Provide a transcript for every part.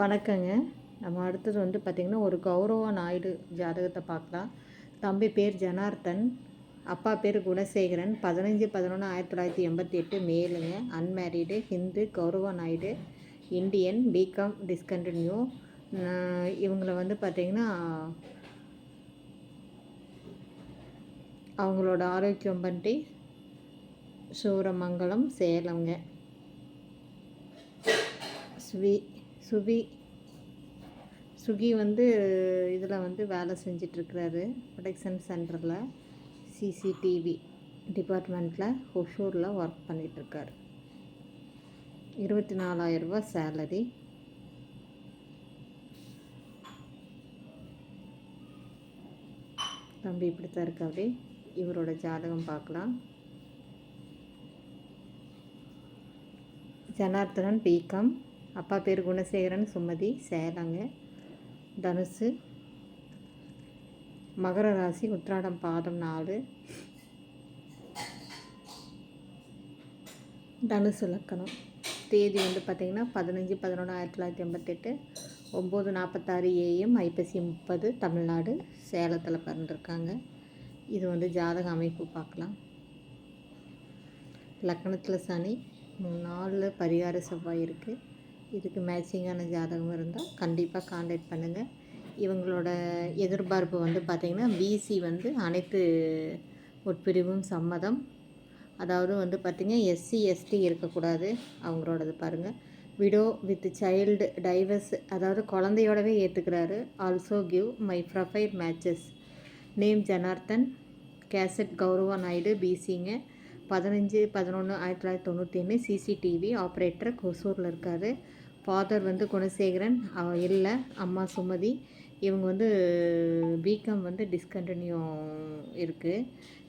வணக்கங்க. நம்ம அடுத்தது வந்து பார்த்திங்கன்னா ஒரு கௌரவ நாயுடு ஜாதகத்தை பார்க்கலாம். தம்பி பேர் ஜனார்த்தன் அப்பா பேர் குணசேகரன். பதினஞ்சு பதினொன்று ஆயிரத்தி தொள்ளாயிரத்தி எண்பத்தி எட்டு மேலுங்க. அன்மேரீடு ஹிந்து கௌரவ நாயுடு இந்தியன் பிகாம் டிஸ்கண்டினியூ. இவங்கள வந்து பார்த்திங்கன்னா அவங்களோட ஆரோக்கியம் பண்ணிட்டு சூரமங்கலம் சேலம்ங்க. ஸ்வி சுவி சுகி வந்து இதில் வந்து வேலை செஞ்சிட்ருக்கிறாரு ப்ரொடெக்ஷன் சென்டரில் சிசிடிவி டிபார்ட்மெண்ட்டில் ஹொஷூரில் ஒர்க் பண்ணிகிட்ருக்காரு இருபத்தி நாலாயிரரூபா சேலரி தம்பி இப்படி தான் இருக்கு அப்படி. இவரோட ஜாதகம் பார்க்கலாம். ஜனார்த்தனன் பிகாம் அப்பா பேர் குணசேகரன் சுமதி சேலங்க. தனுசு மகர ராசி உத்ராடம் பாதம் நாலு. தனுசு லக்கணம். தேதி வந்து பார்த்திங்கன்னா பதினஞ்சு பதினொன்று ஆயிரத்தி தொள்ளாயிரத்தி எண்பத்தெட்டு. ஒம்பது நாற்பத்தாறு ஏஎம் ஐப்பசி முப்பது தமிழ்நாடு சேலத்தில் பிறந்திருக்காங்க. இது வந்து ஜாதக அமைப்பு பார்க்கலாம் லக்கணத்தில் சனி நாலு பரிகார செவ்வாய் இருக்குது இதுக்கு மேட்சிங்கான ஜாதகம் இருந்தால் கண்டிப்பாக காண்டாக்ட் பண்ணுங்கள் இவங்களோட எதிர்பார்ப்பு வந்து பார்த்திங்கன்னா பிசி வந்து அனைத்து உட்பிரிவும் சம்மதம். அதாவது வந்து பார்த்திங்கன்னா எஸ்சி எஸ்டி இருக்கக்கூடாது. அவங்களோடது பாருங்கள் விடோ வித் சைல்டு டைவர்ஸ் அதாவது குழந்தையோடவே ஏற்றுக்கிறாரு also give my profile matches name Janardhan caste Gavara Naidu பிசிங்க பதினஞ்சு பதினொன்று ஆயிரத்தி தொள்ளாயிரத்தி தொண்ணூற்றி ஒன்று சிசிடிவி ஆப்ரேட்டர் கொசூரில் இருக்கார். ஃபாதர் வந்து குணசேகரன் இல்லை அம்மா சுமதி. இவங்க வந்து பிகாம் வந்து டிஸ்கண்டினியூ இருக்குது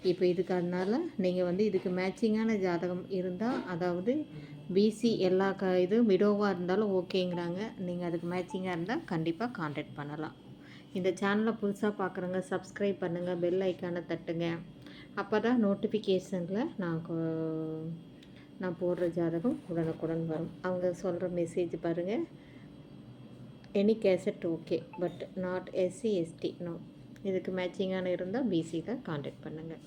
இப்போ இதுக்கு அதனால் நீங்கள் வந்து இதுக்கு மேட்சிங்கான ஜாதகம் இருந்தால் அதாவது பிசி எல்லா க இதுவும் விடோவாக இருந்தாலும் ஓகேங்கிறாங்க நீங்கள் அதுக்கு மேட்சிங்காக இருந்தால் கண்டிப்பாக காண்டாக்ட் பண்ணலாம். இந்த சேனலை புதுசாக பார்க்குறவங்க சப்ஸ்கிரைப் பண்ணுங்கள் பெல் ஐக்கானை தட்டுங்க. அப்போ தான் நோட்டிஃபிகேஷனில் நான் நான் போடுற ஜாதகம் உடனுக்குடன் வரும். அவங்க சொல்கிற மெசேஜ் பாருங்கள் any caste okay but not SC ST no இதுக்கு மேட்சிங்கான இருந்தால் பிசியில் காண்டாக்ட் பண்ணுங்கள்